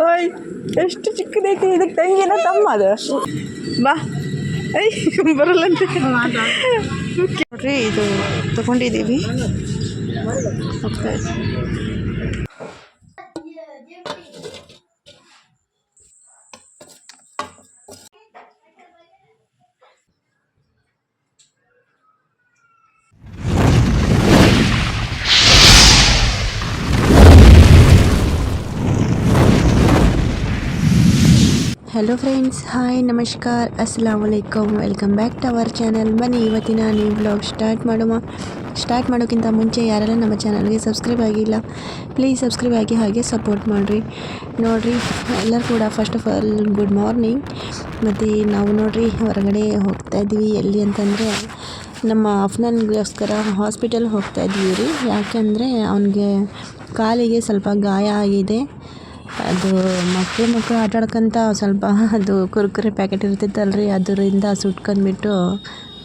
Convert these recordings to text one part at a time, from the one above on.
ಓಯ್ ಎಷ್ಟು ಚಿಕ್ಕದೈತಿ ಇದಕ್ಕೆ ತಂಗಿನ ತಮ್ಮ ಅದು ಬಾ ಐ ಬರಲ್ಲಂತೆ ನೋಡ್ರಿ ಇದು ತಗೊಂಡಿದ್ದೀವಿ. ಓಕೆ ಹಲೋ ಫ್ರೆಂಡ್ಸ್ ಹಾಯ್ ನಮಸ್ಕಾರ ಅಸ್ಸಲಾಮ್ ವಲೈಕಮ್ welcome back to our channel ಬನ್ನಿ, ಇವತ್ತಿನ ನೀವು ಬ್ಲಾಗ್ ಸ್ಟಾರ್ಟ್ ಮಾಡುವ ಸ್ಟಾರ್ಟ್ ಮಾಡೋಕ್ಕಿಂತ ಮುಂಚೆ ಯಾರೆಲ್ಲ ನಮ್ಮ ಚಾನಲ್ಗೆ ಸಬ್ಸ್ಕ್ರೈಬ್ ಆಗಿಲ್ಲ ಪ್ಲೀಸ್ ಸಬ್ಸ್ಕ್ರೈಬ್ ಆಗಿ ಹಾಗೆ ಸಪೋರ್ಟ್ ಮಾಡಿರಿ. ನೋಡಿರಿ, ಎಲ್ಲರೂ ಕೂಡ first of all good morning ಮತ್ತು ನಾವು ನೋಡಿರಿ, ಹೊರಗಡೆ ಹೋಗ್ತಾ ಇದ್ವಿ. ಎಲ್ಲಿ ಅಂತಂದರೆ, ನಮ್ಮ ಅಫ್ನನ್ಗೋಸ್ಕರ ಹಾಸ್ಪಿಟಲ್ ಹೋಗ್ತಾ ಇದ್ವಿ ರೀ. ಯಾಕೆಂದರೆ, ಅವನಿಗೆ ಕಾಲಿಗೆ ಸ್ವಲ್ಪ ಗಾಯ ಆಗಿದೆ. ಅದು ಮಕ್ಕಳು ಮಕ್ಕಳು ಆಟ ಆಡ್ಕೊಂತ ಸ್ವಲ್ಪ ಅದು ಕುರ್ಕುರೆ ಪ್ಯಾಕೆಟ್ ಇರ್ತಿತ್ತಲ್ಲ ರೀ ಅದರಿಂದ ಸುಟ್ಕೊಂಡ್ಬಿಟ್ಟು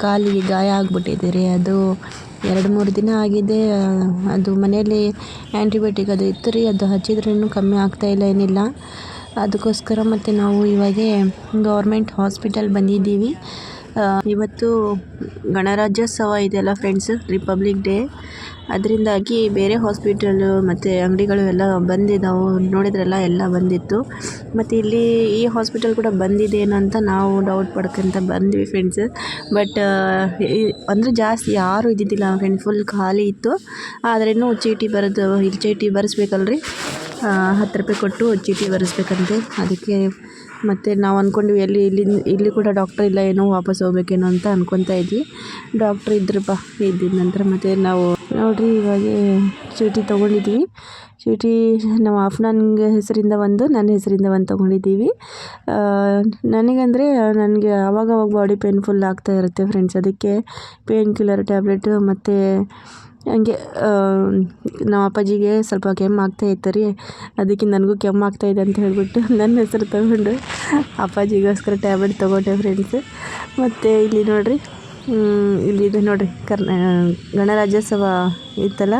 ಕಾಲಿಗೆ ಗಾಯ ಆಗಿಬಿಟ್ಟಿದೆ ರೀ. ಅದು ಎರಡು ಮೂರು ದಿನ ಆಗಿದೆ, ಅದು ಮನೆಯಲ್ಲಿ ಆ್ಯಂಟಿಬಯೋಟಿಕ್ ಅದು ಇತ್ತು ರೀ, ಅದು ಹಚ್ಚಿದ್ರೂ ಕಮ್ಮಿ ಆಗ್ತಾಯಿಲ್ಲ ಏನಿಲ್ಲ. ಅದಕ್ಕೋಸ್ಕರ ಮತ್ತು ನಾವು ಇವಾಗೆ ಗೌರ್ಮೆಂಟ್ ಹಾಸ್ಪಿಟಲ್ ಬಂದಿದ್ದೀವಿ. ಇವತ್ತು ಗಣರಾಜ್ಯೋತ್ಸವ ಇದೆಯಲ್ಲ ಫ್ರೆಂಡ್ಸ್, ರಿಪಬ್ಲಿಕ್ ಡೇ. ಅದರಿಂದಾಗಿ ಬೇರೆ ಹಾಸ್ಪಿಟಲು ಮತ್ತು ಅಂಗಡಿಗಳು ಎಲ್ಲ ಬಂದಿದ್ದಾವೆ ನೋಡಿದ್ರಲ್ಲ ಎಲ್ಲ ಬಂದಿತ್ತು. ಮತ್ತು ಇಲ್ಲಿ ಈ ಹಾಸ್ಪಿಟಲ್ ಕೂಡ ಬಂದಿದೇನೋ ಅಂತ ನಾವು ಡೌಟ್ ಪಡ್ಕೊಂತ ಬಂದ್ವಿ ಫ್ರೆಂಡ್ಸ್ ಬಟ್ ಅಂದರೆ ಜಾಸ್ತಿ ಯಾರೂ ಇದ್ದಿದ್ದಿಲ್ಲ ಫ್ರೆಂಡ್ ಫುಲ್ ಖಾಲಿ ಇತ್ತು. ಆದ್ರೂ ಚೀಟಿ ಬರೆದು ಇಲ್ಲಿ ಚೀಟಿ ಬರೆಸ್ಬೇಕಲ್ರಿ? ಹತ್ತು ರೂಪಾಯಿ ಕೊಟ್ಟು ಚೀಟಿ ಬರೆಸ್ಬೇಕಂತೆ. ಅದಕ್ಕೆ ಮತ್ತು ನಾವು ಅಂದ್ಕೊಂಡ್ವಿ ಎಲ್ಲಿ, ಇಲ್ಲಿ ಇಲ್ಲಿ ಕೂಡ ಡಾಕ್ಟ್ರ್ ಇಲ್ಲ, ಏನೋ ವಾಪಸ್ ಹೋಗ್ಬೇಕೇನೋ ಅಂತ ಅನ್ಕೊತಾ ಇದ್ವಿ. ಡಾಕ್ಟ್ರ್ ಇದ್ರಪ್ಪ ಇದ್ದಿದ್ದ ನಂತರ ಮತ್ತು ನಾವು ನೋಡಿರಿ, ಇವಾಗ ಚೀಟಿ ತೊಗೊಂಡಿದ್ವಿ. ಚೀಟಿ ನಮ್ಮ ಅಫ್ನಾನ್ಗೆ ಹೆಸರಿಂದ ಒಂದು, ನನ್ನ ಹೆಸರಿಂದ ಒಂದು ತೊಗೊಂಡಿದ್ದೀವಿ. ನನಗಂದರೆ ನನಗೆ ಆವಾಗವಾಗ ಬಾಡಿ ಪೇನ್ಫುಲ್ ಆಗ್ತಾ ಇರುತ್ತೆ ಫ್ರೆಂಡ್ಸ್ ಅದಕ್ಕೆ ಪೇನ್ ಕಿಲ್ಲರ್ ಟ್ಯಾಬ್ಲೆಟು ಮತ್ತು ಹಂಗೆ ನಮ್ಮ ಅಪ್ಪಾಜಿಗೆ ಸ್ವಲ್ಪ ಕೆಮ್ಮು ಆಗ್ತಾ ಇತ್ತು ರೀ. ಅದಕ್ಕೆ ನನಗೂ ಕೆಮ್ಮು ಆಗ್ತಾ ಇದೆ ಅಂತ ಹೇಳಿಬಿಟ್ಟು ನನ್ನ ಹೆಸರು ತಗೊಂಡು ಅಪ್ಪಾಜಿಗೋಸ್ಕರ ಟ್ಯಾಬ್ಲೆಟ್ ತೊಗೊಂಡೆ ಫ್ರೆಂಡ್ಸ್ ಮತ್ತು ಇಲ್ಲಿ ನೋಡಿರಿ ಇಲ್ಲಿ ಇದು ನೋಡಿರಿ, ಕರ್ನಾ, ಗಣರಾಜ್ಯೋತ್ಸವ ಇತ್ತಲ್ಲ?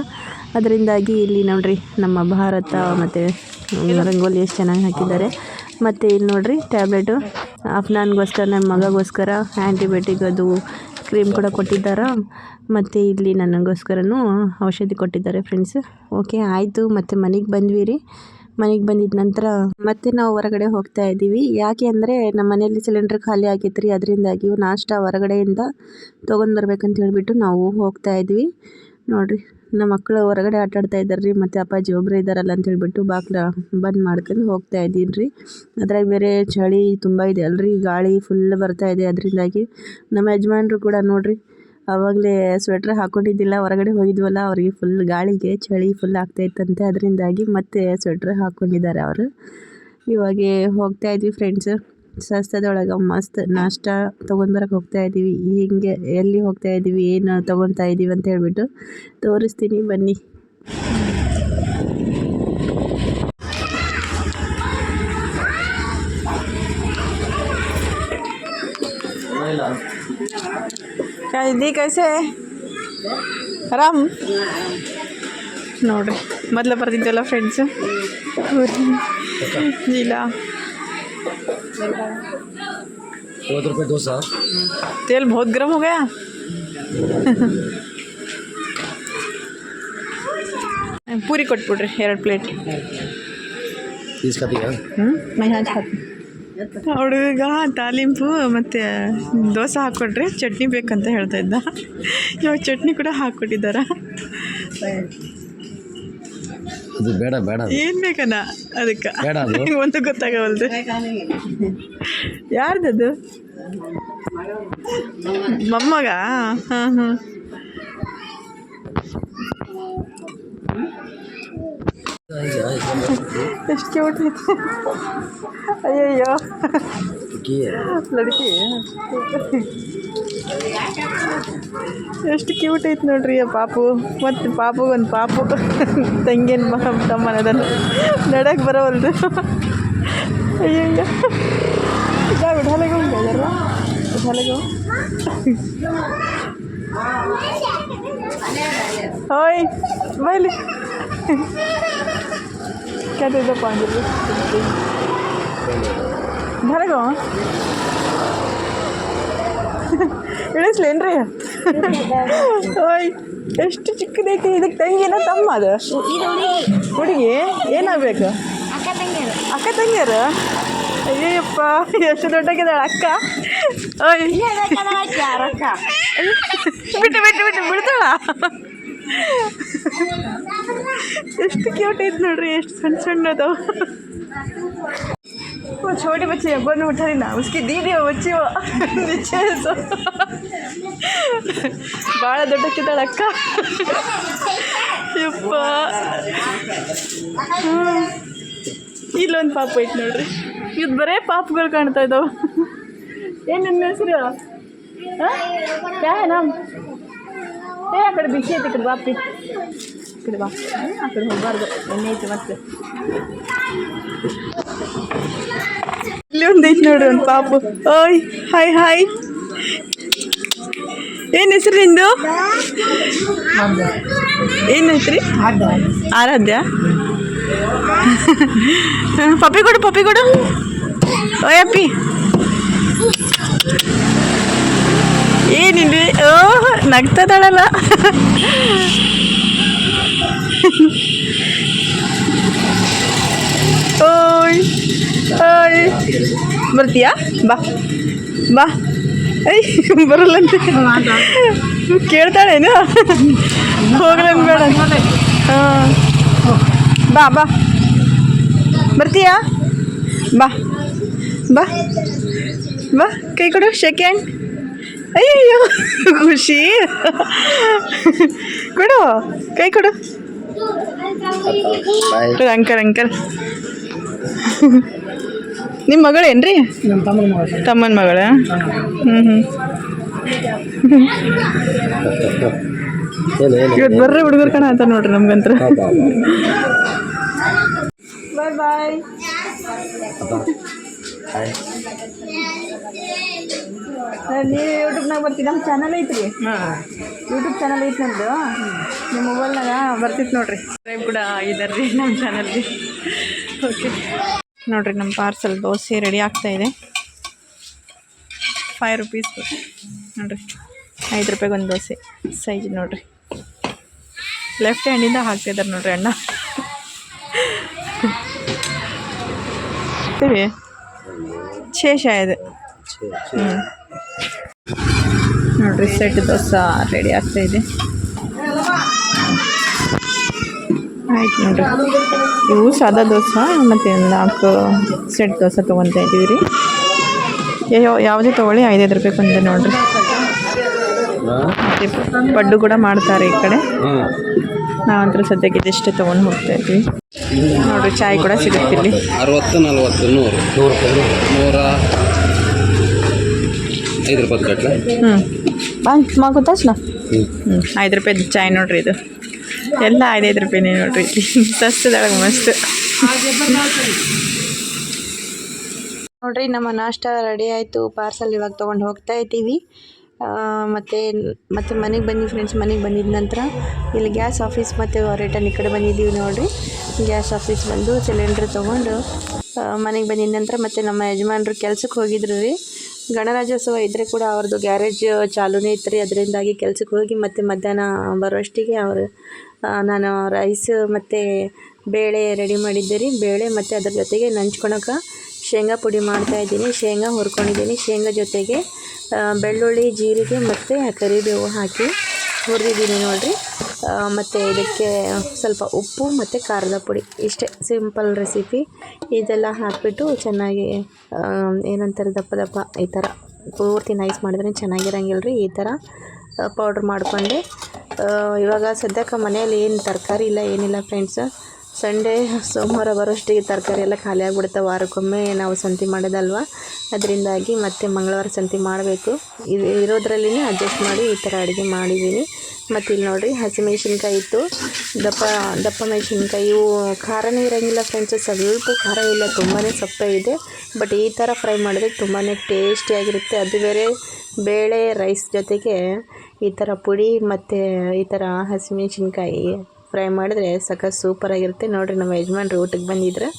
ಅದರಿಂದಾಗಿ ಇಲ್ಲಿ ನೋಡಿರಿ, ನಮ್ಮ ಭಾರತ ಮತ್ತು ರಂಗೋಲಿ ಎಷ್ಟು ಚೆನ್ನಾಗಿ ಹಾಕಿದ್ದಾರೆ. ಮತ್ತು ಇಲ್ಲಿ ನೋಡಿರಿ, ಟ್ಯಾಬ್ಲೆಟು. ಅಫ್ನಾನ್ಗೋಸ್ಕರ ನನ್ನ ಮಗಗೋಸ್ಕರ ಆ್ಯಂಟಿಬಯೋಟಿಕ್ ಅದು ಕ್ರೀಮ್ ಕೂಡ ಕೊಟ್ಟಿದ್ದಾರೆ. ಮತ್ತು ಇಲ್ಲಿ ನನಗೋಸ್ಕರನೂ ಔಷಧಿ ಕೊಟ್ಟಿದ್ದಾರೆ ಫ್ರೆಂಡ್ಸ್ ಓಕೆ ಆಯಿತು ಮತ್ತು ಮನೆಗೆ ಬಂದ್ವಿ ರೀ ಮನೆಗೆ ಬಂದಿದ ನಂತರ ಮತ್ತೆ ನಾವು ಹೊರಗಡೆ ಹೋಗ್ತಾ ಇದ್ದೀವಿ. ಯಾಕೆ ಅಂದರೆ ನಮ್ಮ ಮನೆಯಲ್ಲಿ ಸಿಲಿಂಡ್ರ್ ಖಾಲಿ ಆಗಿತ್ತು ರೀ ಅದರಿಂದಾಗಿ ನಾಷ್ಟ ಹೊರಗಡೆಯಿಂದ ತೊಗೊಂಡು ಬರ್ಬೇಕಂತ ಹೇಳಿಬಿಟ್ಟು ನಾವು ಹೋಗ್ತಾ ಇದ್ವಿ. ನೋಡಿರಿ. ನಮ್ಮ ಮಕ್ಕಳು ಹೊರಗಡೆ ಆಟ ಆಡ್ತಾ ಇದ್ದಾರೆ ರೀ ಮತ್ತು ಅಪ್ಪಾಜಿ ಒಬ್ಬರೇ ಇದ್ದಾರಲ್ಲ ಅಂತ ಹೇಳಿಬಿಟ್ಟು ಬಾಕ್ಲ ಬಂದ್ ಮಾಡ್ಕೊಂಡು ಹೋಗ್ತಾ ಇದ್ದೀನಿ ರೀ ಅದ್ರಾಗ ಬೇರೆ ಚಳಿ ತುಂಬ ಇದೆ ಅಲ್ರಿ, ಗಾಳಿ ಫುಲ್ ಬರ್ತಾ ಇದೆ. ಅದರಿಂದಾಗಿ ನಮ್ಮ ಯಜಮಾನ್ರು ಕೂಡ ನೋಡಿರಿ ಆವಾಗಲೇ ಸ್ವೆಟ್ರ್ ಹಾಕೊಂಡಿದ್ದಿಲ್ಲ, ಹೊರಗಡೆ ಹೋಗಿದ್ವಲ್ಲ, ಅವರಿಗೆ ಫುಲ್ ಗಾಳಿಗೆ ಚಳಿ ಫುಲ್ ಆಗ್ತಾಯಿತ್ತಂತೆ ಅದರಿಂದಾಗಿ ಮತ್ತೆ ಸ್ವೆಟ್ರ್ ಹಾಕ್ಕೊಂಡಿದ್ದಾರೆ ಅವರು. ಇವಾಗೆ ಹೋಗ್ತಾ ಇದ್ವಿ ಫ್ರೆಂಡ್ಸ್ ಸಸ್ತದೊಳಗೆ ಮಸ್ತ್ ನಾಷ್ಟ ತೊಗೊಂಡ್ಬರಕ್ಕೆ ಹೋಗ್ತಾ ಇದ್ದೀವಿ ಹಿಂಗೆ ಎಲ್ಲಿ ಹೋಗ್ತಾ ಇದ್ದೀವಿ ಏನು ತೊಗೊಳ್ತಾ ಇದ್ದೀವಿ ಅಂತ ಹೇಳ್ಬಿಟ್ಟು ತೋರಿಸ್ತೀನಿ ಬನ್ನಿ दी कैसे ಆರಾಮ್ ನೋಡ್ರಿ ಮೊದಲು ಬರ್ತಿದ್ದಲ್ಲ ಫ್ರೆಂಡ್ಸು ಇಲ್ಲ चौदह रुपये डोसा तेल बहुत गर्म हो गया ಪೂರಿ ಕೊಟ್ಬಿಡ್ರಿ ಎರಡು ಪ್ಲೇಟ್ तीस का दिया ಹ್ಞೂ ಮೈಹಾಜ್ ಹಾಕಿ ಹುಡುಗ ತಾಲಿಂಪು ಮತ್ತು ದೋಸೆ ಹಾಕ್ಕೊಟ್ರಿ ಚಟ್ನಿ ಬೇಕಂತ ಹೇಳ್ತಾ ಇದ್ದ ಇವಾಗ ಚಟ್ನಿ ಕೂಡ ಹಾಕ್ಕೊಟ್ಟಿದ್ದಾರ ಅದು ಬೇಡ ಬೇಡ. ಏನು ಬೇಕನ ಅದಕ್ಕೆ? ಬೇಡ ಅದು. ಒಂದು ಗೊತ್ತಾಗವಲ್ದು. ಯಾರ್ದದು? ಮೊಮ್ಮಗ? ಹಾಂ ಹಾಂ. ಎಷ್ಟು ಕ್ಯೂಟ್ ಐತೆ ಅಯ್ಯಯ್ಯೋ. ಲಡ್ಕಿ? ಎಷ್ಟು ಕ್ಯೂಟ್ ಐತೆ ನೋಡ್ರಿ ಆ ಪಾಪು ಮತ್ತು ಪಾಪುಗೊಂದು ಪಾಪು ತಂಗೇನು ತಮ್ಮನ ಅದನ್ನು ನಡಕ್ಕೆ ಬರೋವಲ್ದು ಅಯ್ಯಯ್ಯ जा उठा लेगा उनका जरा उठा लेगा ओए ಇಳಿಸ್ಲೇನ್ರಿ ಓಯ್ ಎಷ್ಟು ಚಿಕ್ಕದೈತಿ ಇದಕ್ಕೆ ತಂಗಿನ ತಮ್ಮ ಅದು? ಹುಡುಗಿ. ಏನಾಗಬೇಕು? ಅಕ್ಕ ತಂಗಿಯರು. ಅಯ್ಯಪ್ಪ ಎಷ್ಟು ದೊಡ್ಡಾಗಿದ್ದಾಳೆ ಅಕ್ಕ? ಓಯ್. ಬಿಟ್ಟು ಬಿಟ್ಟು ಬಿಟ್ಟು ಬಿಡ್ತಾಳ? ಎಷ್ಟು ಕ್ಯೂಟ್ ಐತೆ ನೋಡ್ರಿ ಎಷ್ಟು ಸಣ್ಣ ಸಣ್ಣ वो छोटे बच्चे हैं बन उठाई ना उसकी दीदी वो बच्ची वो नीचे है सो ಭಾಳ ದೊಡ್ಡಕ್ಕಿದ್ದಾಳೆ ಅಕ್ಕ ಯಪ್ಪ ಹ್ಮ್. ಇಲ್ಲೊಂದು ಪಾಪ ಐತೆ ನೋಡ್ರಿ ಇದು ಬರೇ ಪಾಪಗಳು ಕಾಣ್ತಾ ಇದ್ದಾವೆ ಏನು ನಿಮ್ಮ ಹೆಸರು ಯಾ ನಮ್ ಏ ಆ ಕಡೆ ಬಿಸಿ ಐತಿ ಈ ಕಡೆ ಬಾಪಿ ಈ ಕಡೆ ಬಾ ಹ್ಮ್, ಆ ಕಡೆ ಹೋಗ್ಬಾರ್ದು ಎಣ್ಣೆ ಐತಿ ಮತ್ತೆ ಇಲ್ಲಿ ಒಂದು ಐತಿ ನೋಡ್ರಿ ಒಂದು ಪಾಪು. ಓಯ್, ಹಾಯ್ ಹಾಯ್. ಏನು ಹೆಸರು ನಿಂದು? ಏನೈತ್ರಿ ಆರಾಧ್ಯ. ಪಪ್ಪಿ ಕೊಡು ಪಪ್ಪಿ ಕೊಡು. ಓಯ್, ಅಪ್ಪಿ. ಏನಿಲ್ಲ ಓ ನಗ್ತದಾಳಲ್ಲ ಓಯ್ ಓಯ್ ಬರ್ತೀಯಾ ಬಾ ಬಾ ಐ ಬರಲ್ಲಂತೆ ಕೇಳ್ತಾಳೇನು ಹೋಗ್ಲನ್ ಬೇಡ ಹಾಂ ಬಾ ಬಾ ಬರ್ತೀಯಾ ಬಾ ಬಾ ಬಾ ಕೈ ಕೊಡು ಶೇಕ್ ಹ್ಯಾಂಡ್ ಅಯ್ಯಯ್ಯೋ ಖುಷಿ ಕೊಡು ಕೈ ಕೊಡು ಬಾಯ್ ಅಂಕಲ್ ಅಂಕಲ್ ನಿಮ್ಮ ಮಗಳೇನ್ರಿ ಏನ್ರಿ? ತಮ್ಮನ ಮಗ ತಮ್ಮನ ಮಗಳ? ಹ್ಞೂ ಹ್ಞೂ ಇವತ್ತು ಬರ್ರಿ ಹುಡುಗರು ಕಣ ಅಂತ ನೋಡ್ರಿ ನಮ್ಗಂತ್ರ. ಬಾಯ್ ನೀವು ಯೂಟ್ಯೂಬ್ನಾಗ ಬರ್ತೀವಿ ನಮ್ಮ ಚಾನಲ್ ಐತ್ರಿ. ಯೂಟ್ಯೂಬ್ ಚಾನಲ್ ಐತಿ ನಮ್ಮದು ನಿಮ್ಮ ಮೊಬೈಲ್ನಾಗ ಬರ್ತಿತ್ತು ನೋಡ್ರಿ. ಸಬ್ಸ್ಕ್ರೈಬ್ ಕೂಡ ಆಗಿದ್ದಾರೆ ರೀ ನಮ್ಮ ಚಾನಲ್ಗೆ. ಓಕೆ ನೋಡ್ರಿ ನಮ್ಮ ಪಾರ್ಸಲ್ ದೋಸೆ ರೆಡಿ ಆಗ್ತಾ ಇದೆ. ಫೈವ್ ರುಪೀಸ್ ನೋಡ್ರಿ, ಐದು ರೂಪಾಯಿಗೆ ಒಂದು ದೋಸೆ. ಸೈಜ್ ನೋಡ್ರಿ. ಲೆಫ್ಟ್ ಹ್ಯಾಂಡಿಂದ ಹಾಕ್ತಿದ್ದಾರೆ ನೋಡ್ರಿ ಅಣ್ಣ. ಶೇಷ ಇದೆ. ಹ್ಞೂ ನೋಡ್ರಿ ಸೆಟ್ ದೋಸೆ ರೆಡಿ ಆಗ್ತಾ ಇದೆ ಆಯ್ತು ನೋಡಿರಿ ಇವು ಸಾದಾ ದೋಸೆ ಮತ್ತು ನಾಲ್ಕು ಸೆಟ್ ದೋಸೆ ತೊಗೊತಾ ಇದ್ದೀವಿ ರೀ. ಯಾವ ಯಾವುದೇ ತೊಗೊಳ್ಳಿ ಐದೈದು ರೂಪಾಯಿ ಬಂದೆ ನೋಡಿರಿ. ಮತ್ತು ಪಡ್ಡು ಕೂಡ ಮಾಡ್ತಾರೆ ಈ ಕಡೆ. ನಾವಂತರ ಸದ್ಯಕ್ಕೆ ಇದಿಷ್ಟೇ ತೊಗೊಂಡು ಹೋಗ್ತಾ ಇದ್ವಿ. ನೋಡ್ರಿ ಚಾಯ್ ಕೂಡ ಸಿಗುತ್ತೆ ಇಲ್ಲಿ. ಅರವತ್ತು ನಲ್ವತ್ತು ನೂರು. ನೂರು ನೂರ ಐದು ರೂಪಾಯಿ ಹ್ಞೂ ಬಾ ಮಾ ಹ್ಞೂ ಹ್ಞೂ ಐದು ರೂಪಾಯಿ ಚಾಯ್ ನೋಡಿರಿ ಇದು. ಎಲ್ಲ ಐದೈದು ರೂಪಾಯಿ ನೋಡ್ರಿ. ಸಸ್ತದೊಳಗೆ ಮಸ್ತ್. ನೋಡ್ರಿ, ನಮ್ಮ ನಾಷ್ಟ ರೆಡಿ ಆಯಿತು. ಪಾರ್ಸಲ್ ಇವಾಗ ತೊಗೊಂಡು ಹೋಗ್ತಾ ಇದ್ದೀವಿ. ಮತ್ತು, ಮತ್ತೆ ಮನೆಗೆ ಬಂದಿವಿ ಫ್ರೆಂಡ್ಸ್ ಮನೆಗೆ ಬಂದಿದ ನಂತರ. ಇಲ್ಲಿ ಗ್ಯಾಸ್ ಆಫೀಸ್ ಮತ್ತು ರಿಟರ್ನ್ ಈ ಕಡೆ ಬಂದಿದ್ದೀವಿ ನೋಡಿರಿ. ಗ್ಯಾಸ್ ಆಫೀಸ್ ಬಂದು ಸಿಲಿಂಡ್ರ್ ತೊಗೊಂಡು ಮನೆಗೆ ಬಂದಿದ್ದ ನಂತರ ಮತ್ತು ನಮ್ಮ ಯಜಮಾನರು ಕೆಲ್ಸಕ್ಕೆ ಹೋಗಿದ್ರು ರೀ. ಗಣರಾಜ್ಯೋತ್ಸವ ಇದ್ದರೆ ಕೂಡ ಅವ್ರದ್ದು ಗ್ಯಾರೇಜ್ ಚಾಲೂನೇ ಇತ್ತು ರೀ ಅದರಿಂದಾಗಿ ಕೆಲ್ಸಕ್ಕೆ ಹೋಗಿ ಮತ್ತು ಮಧ್ಯಾಹ್ನ ಬರೋಷ್ಟಿಗೆ ಅವರು ನಾನು ರೈಸ್ ಮತ್ತು ಬೇಳೆ ರೆಡಿ ಮಾಡಿದ್ದೆ ರೀ ಬೇಳೆ ಮತ್ತು ಅದ್ರ ಜೊತೆಗೆ ನಂಚ್ಕೊಳಕ್ಕೆ ಶೇಂಗಾ ಪುಡಿ ಮಾಡ್ತಾಯಿದ್ದೀನಿ ಶೇಂಗಾ ಹುರ್ಕೊಂಡಿದ್ದೀನಿ. ಶೇಂಗಾ ಜೊತೆಗೆ ಬೆಳ್ಳುಳ್ಳಿ, ಜೀರಿಗೆ ಮತ್ತು ಕರಿಬೇವು ಹಾಕಿ ಹುರಿದಿದ್ದೀನಿ ನೋಡಿರಿ. ಮತ್ತು ಇದಕ್ಕೆ ಸ್ವಲ್ಪ ಉಪ್ಪು ಮತ್ತು ಖಾರದ ಪುಡಿ. ಇಷ್ಟೇ ಸಿಂಪಲ್ ರೆಸಿಪಿ ಇದೆಲ್ಲ ಹಾಕಿಬಿಟ್ಟು ಚೆನ್ನಾಗಿ ಏನಂತಾರೆ, ದಪ್ಪ ದಪ್ಪ ಈ ಥರ ಪೂರ್ತಿ ನೈಸ್ ಮಾಡಿದ್ರೆ ಚೆನ್ನಾಗಿರಂಗಿಲ್ಲ ರೀ ಈ ಥರ ಪೌಡ್ರ್ ಮಾಡಿಕೊಂಡೆ. ಇವಾಗ ಸದ್ಯಕ್ಕೆ ಮನೆಯಲ್ಲಿ ಏನು ತರಕಾರಿ ಇಲ್ಲ ಏನಿಲ್ಲ ಫ್ರೆಂಡ್ಸ್ ಸಂಡೇ, ಸೋಮವಾರ ಬರೋಷ್ಟಿಗೆ ತರಕಾರಿ ಎಲ್ಲ ಖಾಲಿ ಆಗಿಬಿಡುತ್ತೆ. ವಾರಕ್ಕೊಮ್ಮೆ ನಾವು ಸಂತೆ ಮಾಡೋದಲ್ವ? ಅದರಿಂದಾಗಿ ಮತ್ತೆ ಮಂಗಳವಾರ ಸಂತೆ ಮಾಡಬೇಕು. ಇದು ಇರೋದ್ರಲ್ಲಿನೇ ಅಡ್ಜಸ್ಟ್ ಮಾಡಿ ಈ ಥರ ಅಡುಗೆ ಮಾಡಿದ್ದೀನಿ. ಮತ್ತು ಇಲ್ಲಿ ನೋಡಿರಿ, ಹಸಿಮೆಣ್ಸಿನ್ಕಾಯಿ ಇತ್ತು. ದಪ್ಪ ದಪ್ಪ ಮೆಣಸಿನ್ಕಾಯಿ, ಇವು ಖಾರನೇ ಇರೋಂಗಿಲ್ಲ ಫ್ರೆಂಡ್ಸ್ ಸ್ವಲ್ಪ ಖಾರ ಇಲ್ಲ ತುಂಬಾ ಸಪ್ಪೆ ಇದೆ. ಬಟ್ ಈ ಥರ ಫ್ರೈ ಮಾಡಿದ್ರೆ ತುಂಬಾ ಟೇಸ್ಟಿಯಾಗಿರುತ್ತೆ ಅದು ಬೇರೆ ಬೇಳೆ ರೈಸ್ ಜೊತೆಗೆ ಈ ಥರ ಪುಡಿ ಮತ್ತು ಈ ಥರ ಹಸಿಮೆಣ್ಸಿನ್ಕಾಯಿ. ಫ್ರೈ ಮಾಡಿದ್ರೆ ಸಖತ್ ಸೂಪರಾಗಿರುತ್ತೆ ನೋಡಿರಿ ನಮ್ಮ ಯಜಮಾನ್ರು ಊಟಕ್ಕೆ ಬಂದಿದ್ರು.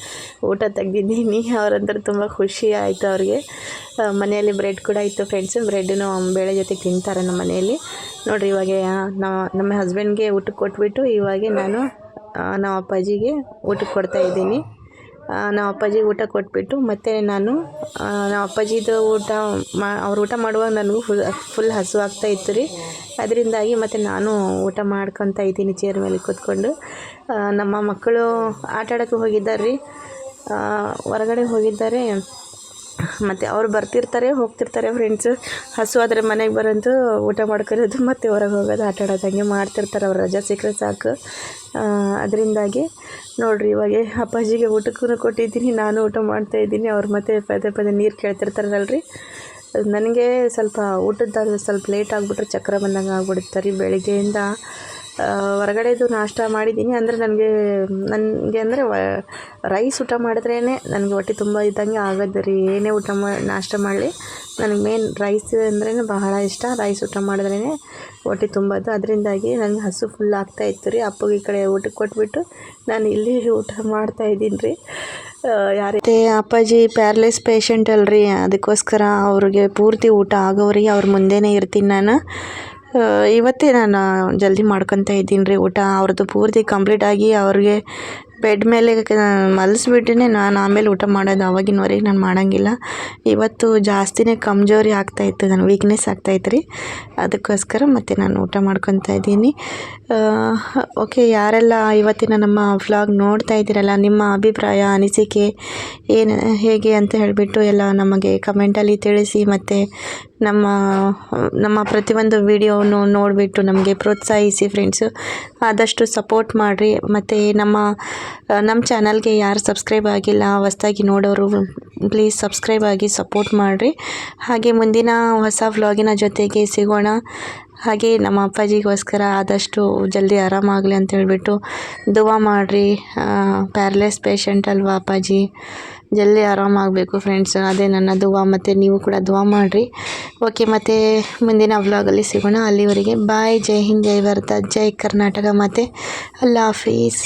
ಊಟ ತೆಗ್ದಿದ್ದೀನಿ. ಅವ್ರಂದ್ರೆ ತುಂಬ ಖುಷಿ ಆಯಿತು ಅವ್ರಿಗೆ. ಮನೆಯಲ್ಲಿ ಬ್ರೆಡ್ ಕೂಡ ಇತ್ತು ಫ್ರೆಂಡ್ಸು ಬ್ರೆಡ್ನು ಬೇಳೆ ಜೊತೆ ತಿಂತಾರೆ ನಮ್ಮ ಮನೆಯಲ್ಲಿ. ನೋಡಿರಿ ಇವಾಗ ನಮ್ಮ ನಮ್ಮ ಹಸ್ಬೆಂಡ್ಗೆ ಊಟಕ್ಕೆ ಕೊಟ್ಬಿಟ್ಟು ಇವಾಗೆ ನಾನು ನಮ್ಮ ಅಪ್ಪಾಜಿಗೆ ಊಟಕ್ಕೆ ಕೊಡ್ತಾ ನಮ್ಮ ಅಪ್ಪಾಜಿ ಊಟ ಕೊಟ್ಬಿಟ್ಟು ಮತ್ತೆ ನಾನು ನಮ್ಮ ಅಪ್ಪಾಜಿದು ಊಟ ಮಾ, ಅವ್ರು ಊಟ ಮಾಡುವಾಗ ನನಗೂ ಫುಲ್ ಫುಲ್ ಹಸು ಇತ್ತು ರೀ. ಅದರಿಂದಾಗಿ ಮತ್ತು ನಾನು ಊಟ ಮಾಡ್ಕೊತಾ ಇದ್ದೀನಿ ಚೇರ್ ಮೇಲೆ ಕೂತ್ಕೊಂಡು. ನಮ್ಮ ಮಕ್ಕಳು ಆಟ ಆಡೋಕ್ಕೆ ಹೋಗಿದ್ದಾರೆ ರೀ. ಹೊರಗಡೆ ಹೋಗಿದ್ದಾರೆ. ಮತ್ತು ಅವ್ರು ಬರ್ತಿರ್ತಾರೆ, ಹೋಗ್ತಿರ್ತಾರೆ ಫ್ರೆಂಡ್ಸು ಹಸು ಆದರೆ ಮನೆಗೆ ಬರೋದು ಊಟ ಮಾಡ್ಕೊಳ್ಳೋದು ಮತ್ತು ಹೊರಗೆ ಹೋಗೋದು, ಆಟ ಆಡೋದು, ಹಂಗೆ ಮಾಡ್ತಿರ್ತಾರೆ ಅವ್ರು ರಜೆ ಸಿಕ್ಕರೆ ಸಾಕು. ಅದರಿಂದಾಗಿ ನೋಡಿರಿ ಇವಾಗೆ ಅಪ್ಪಾಜಿಗೆ ಊಟಕ್ಕೂ ಕೊಟ್ಟಿದ್ದೀನಿ, ನಾನು ಊಟ ಮಾಡ್ತಾ ಇದ್ದೀನಿ, ಅವ್ರು ಮತ್ತೆ ಪದೇ ಪದೇ ನೀರು ಕೇಳ್ತಿರ್ತಾರಲ್ರಿ. ನನಗೆ ಸ್ವಲ್ಪ ಊಟದ ಸ್ವಲ್ಪ ಲೇಟ್ ಆಗಿಬಿಟ್ರೆ ಚಕ್ರ ಬಂದಂಗೆ ಆಗ್ಬಿಡುತ್ತೆ ರೀ ಬೆಳಿಗ್ಗೆಯಿಂದ. ಹೊರಗಡೆದು ನಾಷ್ಟ ಮಾಡಿದ್ದೀನಿ. ಅಂದರೆ ನನಗೆ ನನಗೆ ಅಂದರೆ ರೈಸ್ ಊಟ ಮಾಡಿದ್ರೇ ನನಗೆ ಹೊಟ್ಟೆ ತುಂಬ ಇದ್ದಂಗೆ ಆಗೋದು ರೀ. ಏನೇ ಊಟ ಮಾ, ನಾಷ್ಟ ಮಾಡಲಿ. ನನಗೆ ಮೇನ್ ರೈಸ್ ಅಂದ್ರೇ ಬಹಳ ಇಷ್ಟ. ರೈಸ್ ಊಟ ಮಾಡಿದ್ರೇ ಹೊಟ್ಟೆ ತುಂಬೋದು ಅದರಿಂದಾಗಿ ನನಗೆ ಹಸು ಫುಲ್ ಆಗ್ತಾ ಇತ್ತು ರೀ. ಅಪ್ಪಗೆ ಈ ಕಡೆ ಊಟಕ್ಕೆ ಕೊಟ್ಬಿಟ್ಟು ನಾನು ಇಲ್ಲಿ ಊಟ ಮಾಡ್ತಾ ಇದ್ದೀನಿ ರೀ. ಯಾರೇ ಅಪ್ಪಾಜಿ ಪ್ಯಾರ್ಲೆಸ್ ಪೇಷಂಟ್ ಅಲ್ರಿ. ಅದಕ್ಕೋಸ್ಕರ ಅವ್ರಿಗೆ ಪೂರ್ತಿ ಊಟ ಆಗೋವ್ರಿಗೆ ಅವ್ರ ಮುಂದೆನೇ ಇರ್ತೀನಿ ನಾನು. ಇವತ್ತೇ ನಾನು ಜಲ್ದಿ ಮಾಡ್ಕೊತ ಇದ್ದೀನಿ ರೀ ಊಟ. ಅವ್ರದ್ದು ಪೂರ್ತಿ ಕಂಪ್ಲೀಟ್ ಆಗಿ ಅವ್ರಿಗೆ ಬೆಡ್ ಮೇಲೆ ಮಲಗಿಸ್ಬಿಟ್ಟೇ ನಾನು ಆಮೇಲೆ ಊಟ ಮಾಡೋದು ಅವಾಗಿನವರೆಗೆ ನಾನು ಮಾಡೋಂಗಿಲ್ಲ. ಇವತ್ತು ಜಾಸ್ತಿನೇ ಕಮ್ಜೋರಿ ಆಗ್ತಾಯಿತ್ತು ನಾನು ವೀಕ್ನೆಸ್ ಆಗ್ತಾಯಿತ್ತು ರೀ. ಅದಕ್ಕೋಸ್ಕರ ಮತ್ತೆ ನಾನು ಊಟ ಮಾಡ್ಕೊತಾ ಇದ್ದೀನಿ. ಓಕೆ, ಯಾರೆಲ್ಲ ಇವತ್ತಿನ ನಮ್ಮ ವ್ಲಾಗ್ ನೋಡ್ತಾ ಇದ್ದೀರಲ್ಲ, ನಿಮ್ಮ ಅಭಿಪ್ರಾಯ, ಅನಿಸಿಕೆ, ಏನು, ಹೇಗೆ ಅಂತ ಹೇಳಿಬಿಟ್ಟು ಎಲ್ಲ ನಮಗೆ ಕಮೆಂಟಲ್ಲಿ ತಿಳಿಸಿ ಮತ್ತು ನಮ್ಮ ನಮ್ಮ ಪ್ರತಿಯೊಂದು ವಿಡಿಯೋವನ್ನು ನೋಡಿಬಿಟ್ಟು ನಮಗೆ ಪ್ರೋತ್ಸಾಹಿಸಿ ಫ್ರೆಂಡ್ಸು ಆದಷ್ಟು ಸಪೋರ್ಟ್ ಮಾಡಿರಿ. ಮತ್ತು ನಮ್ಮ ನಮ್ಮ ಚಾನಲ್ಗೆ ಯಾರು ಸಬ್ಸ್ಕ್ರೈಬ್ ಆಗಿಲ್ಲ, ಹೊಸ್ದಾಗಿ ನೋಡೋರು ಪ್ಲೀಸ್ ಸಬ್ಸ್ಕ್ರೈಬ್ ಆಗಿ ಸಪೋರ್ಟ್ ಮಾಡಿರಿ. ಹಾಗೆ ಮುಂದಿನ ಹೊಸ ವ್ಲಾಗಿನ ಜೊತೆಗೆ ಸಿಗೋಣ. ಹಾಗೆ ನಮ್ಮ ಅಪ್ಪಾಜಿಗೋಸ್ಕರ ಆದಷ್ಟು ಜಲ್ದಿ ಆರಾಮಾಗಲಿ ಅಂತ ಹೇಳಿಬಿಟ್ಟು ದುವಾ ಮಾಡಿರಿ. ಪ್ಯಾರ್ಲೆಸ್ ಪೇಷಂಟ್ ಅಲ್ವಾ ಅಪ್ಪಾಜಿ? ಜಲ್ದಿ ಆರಾಮಾಗಬೇಕು ಫ್ರೆಂಡ್ಸ್ ಅದೇ ನನ್ನ ದುವಾ ಮತ್ತು ನೀವು ಕೂಡ ದುವಾ ಮಾಡಿರಿ. ಓಕೆ ಮತ್ತು ಮುಂದಿನ ವ್ಲಾಗಲ್ಲಿ ಸಿಗೋಣ. ಅಲ್ಲಿವರೆಗೆ ಬಾಯ್ ಜೈ ಹಿಂದ್, ಜೈ ಭಾರತ, ಜೈ ಕರ್ನಾಟಕ, ಮತ್ತು ಅಲ್ಲಾ ಹಾಫೀಸ್.